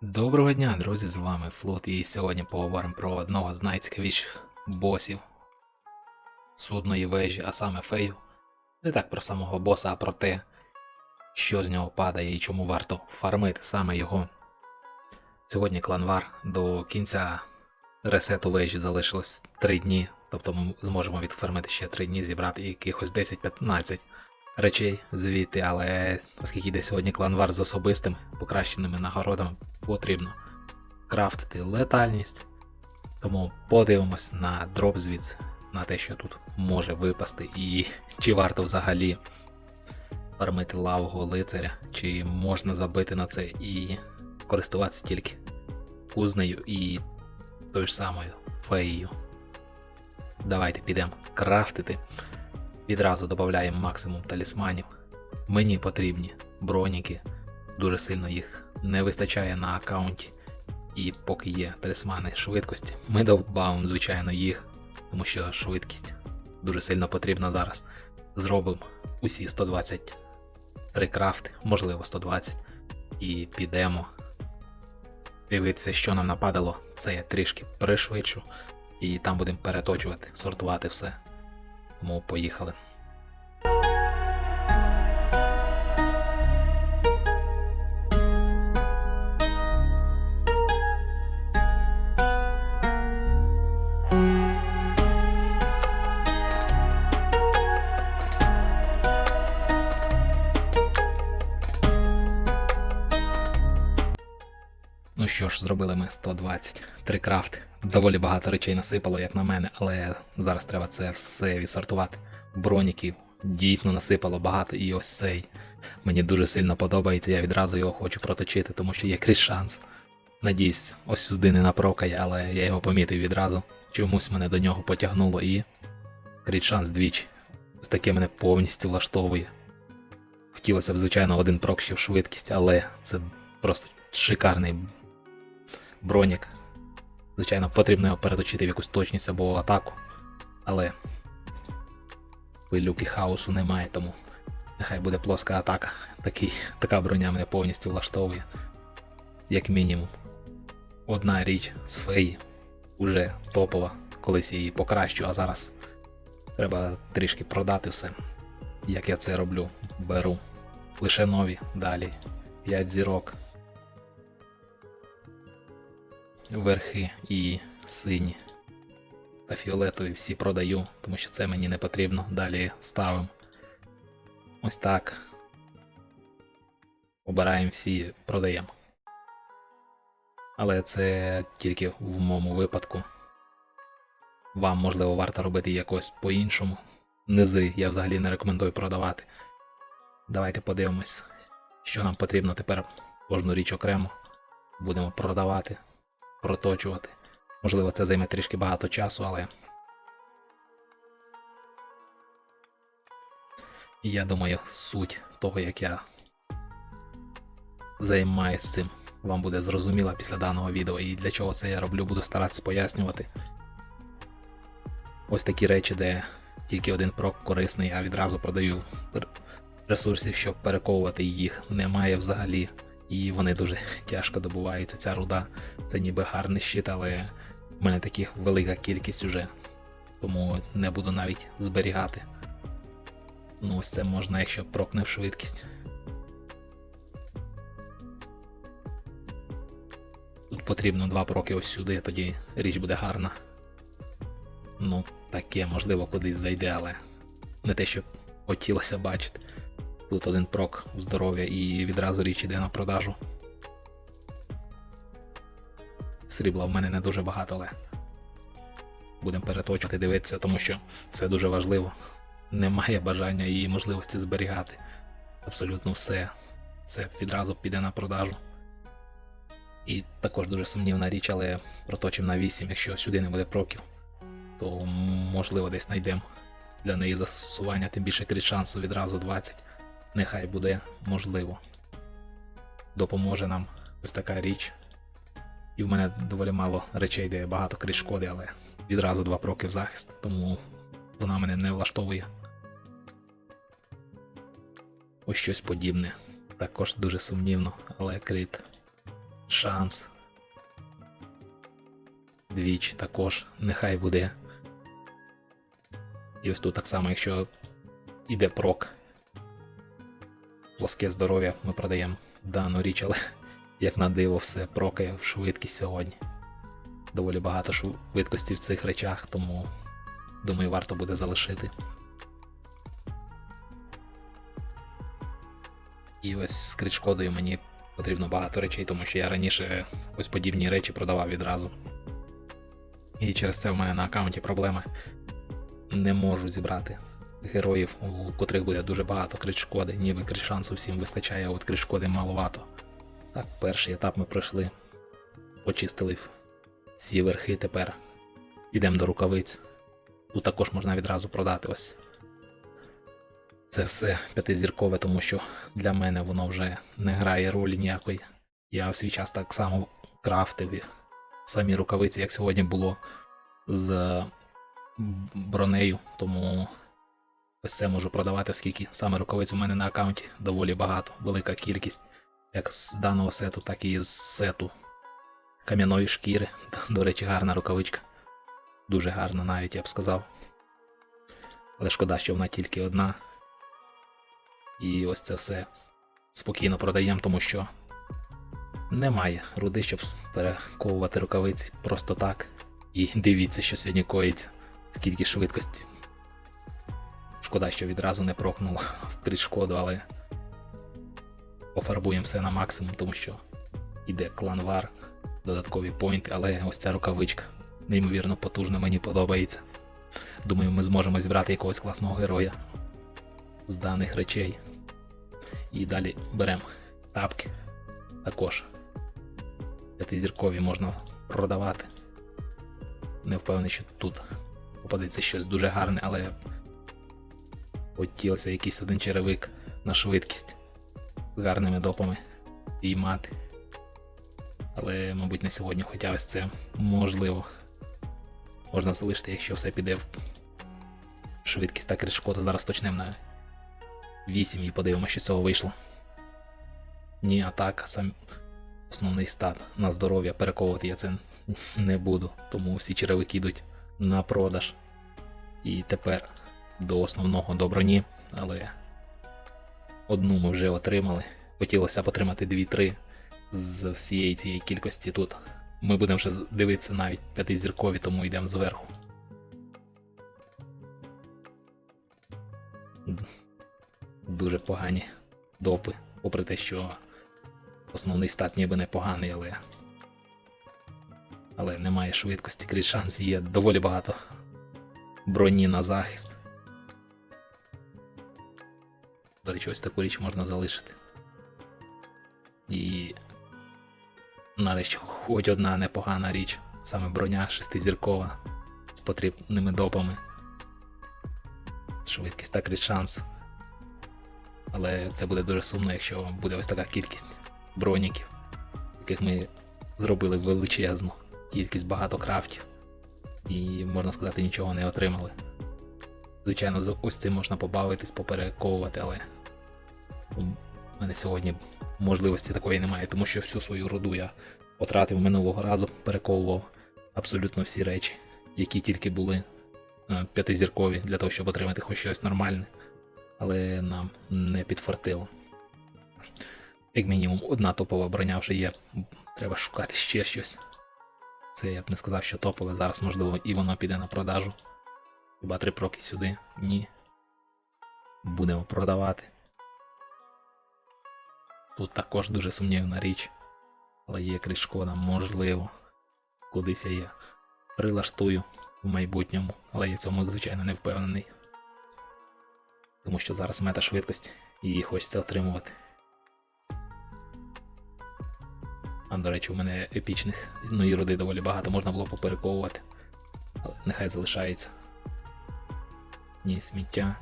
Доброго дня, друзі, з вами Флот, і сьогодні поговоримо про одного з найцікавіших босів судної вежі, а саме фею. Не так про самого боса, а про те, що з нього падає і чому варто фармити саме його. Сьогодні кланвар до кінця ресету вежі залишилось 3 дні, тобто ми зможемо відфармити ще 3 дні, зібрати якихось 10-15 речей звідти, але оскільки йде сьогодні кланвар з особистими покращеними нагородами, потрібно крафтити летальність. Тому подивимось на дроп на те, що тут може випасти, і чи варто взагалі фармити лавого лицаря, чи можна забити на це і користуватися тільки кузнею і тою ж самою феєю. Давайте підемо крафтити. Відразу додаємо максимум талісманів. Мені потрібні броніки, дуже сильно їх не вистачає на аккаунті. І поки є талісмани швидкості, ми довбавимо, звичайно, їх, тому що швидкість дуже сильно потрібна зараз. Зробимо усі 123 крафти, можливо 120, і підемо дивитися, що нам нападало. Це я трішки пришвидшу, і там будемо переточувати, сортувати все. Тому поїхали. Ну що ж, зробили ми 120 три крафти. Доволі багато речей насипало, як на мене, але зараз треба це все відсортувати. Броніків дійсно насипало багато, і ось цей. Мені дуже сильно подобається, я відразу його хочу проточити, тому що є крізь шанс. Надіюсь, ось сюди не напрокає, але я його помітив відразу. Чомусь мене до нього потягнуло і. Кріт шанс двічі. Ось таке мене повністю влаштовує. Хотілося б, звичайно, один прок ще в швидкість, але це просто шикарний бронік. Звичайно, потрібно його переточити в якусь точність або атаку, але пилюки хаосу немає, тому нехай буде плоска атака. Такий, така броня мене повністю влаштовує. Як мінімум. Одна річ з феї уже топова, колись її покращу, а зараз треба трішки продати все. Як я це роблю, беру лише нові, далі 5 зірок, верхи і сині та фіолетові всі продаю, тому що це мені не потрібно. Далі ставимо ось так. Обираємо всі, продаємо. Але це тільки в моєму випадку. Вам, можливо, варто робити якось по-іншому. Низи я взагалі не рекомендую продавати. Давайте подивимось, що нам потрібно тепер кожну річ окремо. Будемо продавати проточувати. Можливо, це займе трішки багато часу, але. Я думаю, суть того, як я займаюся цим, вам буде зрозуміла після даного відео і для чого це я роблю, буду старатися пояснювати. Ось такі речі, де тільки один прок корисний, а відразу продаю ресурсів, щоб перековувати їх, немає взагалі. І вони дуже тяжко добуваються. Ця руда це ніби гарний щит, але в мене таких велика кількість уже. Тому не буду навіть зберігати. Ну, ось це можна, якщо прокне в швидкість. Тут потрібно два проки ось сюди, тоді річ буде гарна. Ну, таке, можливо, кудись зайде, але не те, що хотілося бачити. Тут один прок в здоров'я і відразу річ іде на продажу. Срібла в мене не дуже багато, але будемо переточувати, дивитися, тому що це дуже важливо. Немає бажання і можливості зберігати. Абсолютно все. Це відразу піде на продажу. І також дуже сумнівна річ, але проточимо на 8, якщо сюди не буде проків, то можливо десь знайдемо для неї застосування, тим більше крізь шансу відразу 20 нехай буде можливо. Допоможе нам ось така річ. І в мене доволі мало речей, де багато крізь шкоди, але відразу два проки в захист, тому вона мене не влаштовує. Ось щось подібне. Також дуже сумнівно, але крит. шанс. Двічі також, нехай буде. І ось тут так само, якщо іде прок, плоске здоров'я, ми продаємо дану річ, але як на диво, все прокає в швидкість сьогодні. Доволі багато швидкості в цих речах, тому думаю, варто буде залишити. І ось з кричкодою мені потрібно багато речей, тому що я раніше ось подібні речі продавав відразу. І через це в мене на аккаунті проблеми. Не можу зібрати героїв, у котрих буде дуже багато крит-шкоди, ніби крит-шансу всім вистачає, а от крит-шкоди маловато. Так, перший етап ми пройшли, почистили всі верхи тепер. Йдемо до рукавиць. Тут також можна відразу продати ось. Це все п'ятизіркове, тому що для мене воно вже не грає ролі ніякої. Я в свій час так само крафтив самі рукавиці, як сьогодні було з бронею, тому ось це можу продавати, оскільки саме рукавиць у мене на аккаунті доволі багато, велика кількість, як з даного сету, так і з сету кам'яної шкіри. До речі, гарна рукавичка. Дуже гарна навіть, я б сказав. Але шкода, що вона тільки одна. І ось це все спокійно продаємо, тому що немає руди, щоб перековувати рукавиці просто так. І дивіться, що сьогодні коїться, скільки швидкості. Шкода, що відразу не прокнуло в шкоду, але пофарбуємо все на максимум, тому що йде кланвар, додаткові поінти, але ось ця рукавичка неймовірно потужна, мені подобається. Думаю, ми зможемо зібрати якогось класного героя з даних речей. І далі беремо тапки. Також п'ятизіркові можна продавати. Не впевнений, що тут попадеться щось дуже гарне, але хотілося якийсь один черевик на швидкість з гарними допами піймати. Але, мабуть, не сьогодні, хоча ось це можливо. Можна залишити, якщо все піде в швидкість так шкода. Зараз точнемо на 8 і подивимося, що з цього вийшло. Ні, атака, сам основний стат на здоров'я перековувати я це не буду, тому всі черевики йдуть на продаж. І тепер до основного до броні, але одну ми вже отримали. Хотілося б отримати 2-3 з всієї цієї кількості тут. Ми будемо вже дивитися навіть п'ятизіркові, тому йдемо зверху. Дуже погані допи, попри те, що основний стат ніби непоганий, але. Але немає швидкості, крізь шанс є доволі багато броні на захист. До ось таку річ можна залишити. І нарешті хоч одна непогана річ, саме броня шестизіркова з потрібними допами. Швидкість та крізь шанс. Але це буде дуже сумно, якщо буде ось така кількість броніків, яких ми зробили величезну кількість багато крафтів, і, можна сказати, нічого не отримали. Звичайно, ось цим можна побавитись, поперековувати, але у мене сьогодні можливості такої немає, тому що всю свою руду я потратив минулого разу, перековував абсолютно всі речі, які тільки були е, п'ятизіркові для того, щоб отримати хоч щось нормальне, але нам не підфартило. Як мінімум, одна топова броня вже є, треба шукати ще щось. Це я б не сказав, що топове. Зараз, можливо, і воно піде на продажу. Хіба три проки сюди? Ні. Будемо продавати. Тут також дуже сумнівна річ. Але є кришкода, можливо. Кудись я її прилаштую в майбутньому, але я в цьому, звичайно, не впевнений. Тому що зараз мета швидкості і її хочеться отримувати. А, до речі, у мене епічних ну і роди доволі багато, можна було поперековувати. Але нехай залишається. Ні, сміття.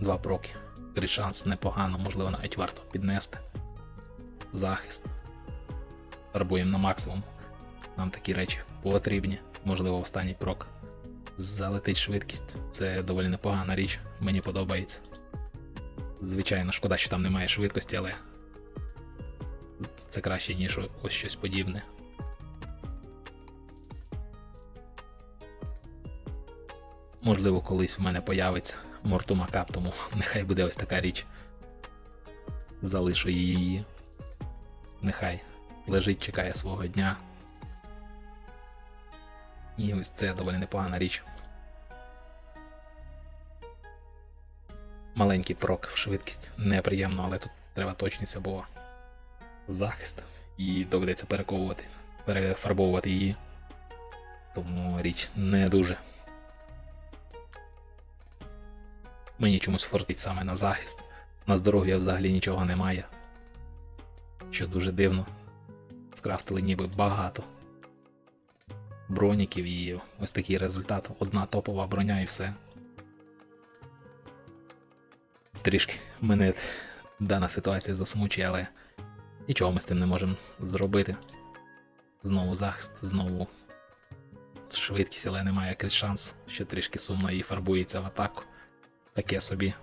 Два проки. шанс непогано, можливо, навіть варто піднести. Захист. Фарбуємо на максимум. Нам такі речі потрібні. Можливо, останній прок. Залетить швидкість. Це доволі непогана річ, мені подобається. Звичайно, шкода, що там немає швидкості, але це краще, ніж ось щось подібне. Можливо, колись в мене появиться Мортума Кап, тому нехай буде ось така річ. Залишу її. Нехай лежить, чекає свого дня. І ось це доволі непогана річ. Маленький прок в швидкість. Неприємно, але тут треба точність або захист. І доведеться перековувати, перефарбовувати її. Тому річ не дуже. Мені чомусь фортить саме на захист. На здоров'я взагалі нічого немає. Що дуже дивно. Скрафтили ніби багато броніків і ось такий результат. Одна топова броня і все. Трішки мене дана ситуація засмучує, але нічого ми з цим не можемо зробити. Знову захист, знову швидкість, але немає якийсь шанс, що трішки сумно і фарбується в атаку. Таке собі.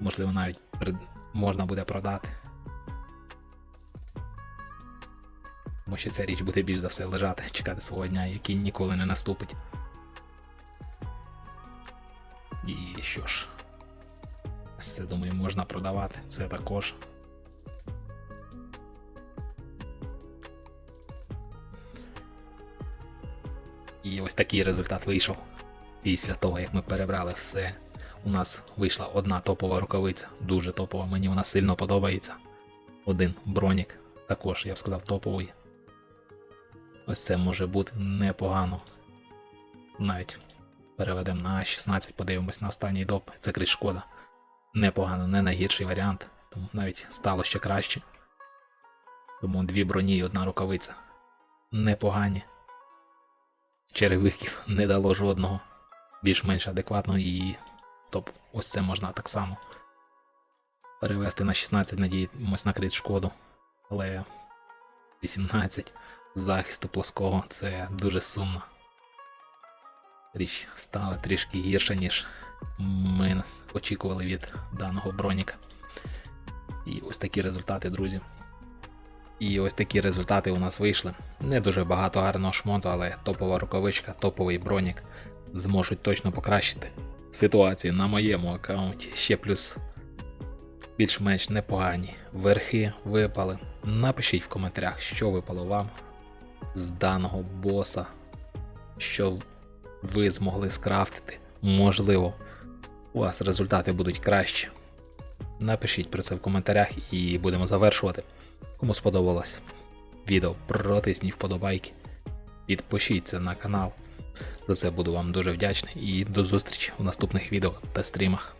Можливо, навіть можна буде продати. Тому що ця річ буде більш за все лежати, чекати свого дня, який ніколи не наступить. І що ж, це, думаю, можна продавати. Це також. І ось такий результат вийшов. Після того, як ми перебрали все, у нас вийшла одна топова рукавиця, дуже топова, мені вона сильно подобається. Один бронік, також, я б сказав, топовий. Ось це може бути непогано. Навіть переведемо на 16, подивимось на останній доп. Це крізь шкода. Непогано, не найгірший варіант, тому навіть стало ще краще. Тому дві броні і одна рукавиця. Непогані. Черевиків не дало жодного. Більш-менш адекватно і. Стоп, ось це можна так само. Перевести на 16, надіємось на крит шкоду. Але 18 захисту плоского це дуже сумно. Річ стала трішки гірша, ніж ми очікували від даного броніка. І ось такі результати, друзі. І ось такі результати у нас вийшли. Не дуже багато гарного шмоту, але топова рукавичка, топовий бронік зможуть точно покращити ситуацію на моєму аккаунті. Ще плюс більш-менш непогані верхи випали. Напишіть в коментарях, що випало вам з даного боса, що ви змогли скрафтити. Можливо, у вас результати будуть кращі. Напишіть про це в коментарях і будемо завершувати. Кому сподобалось відео, протисніть вподобайки, підпишіться на канал. За це буду вам дуже вдячний і до зустрічі у наступних відео та стрімах.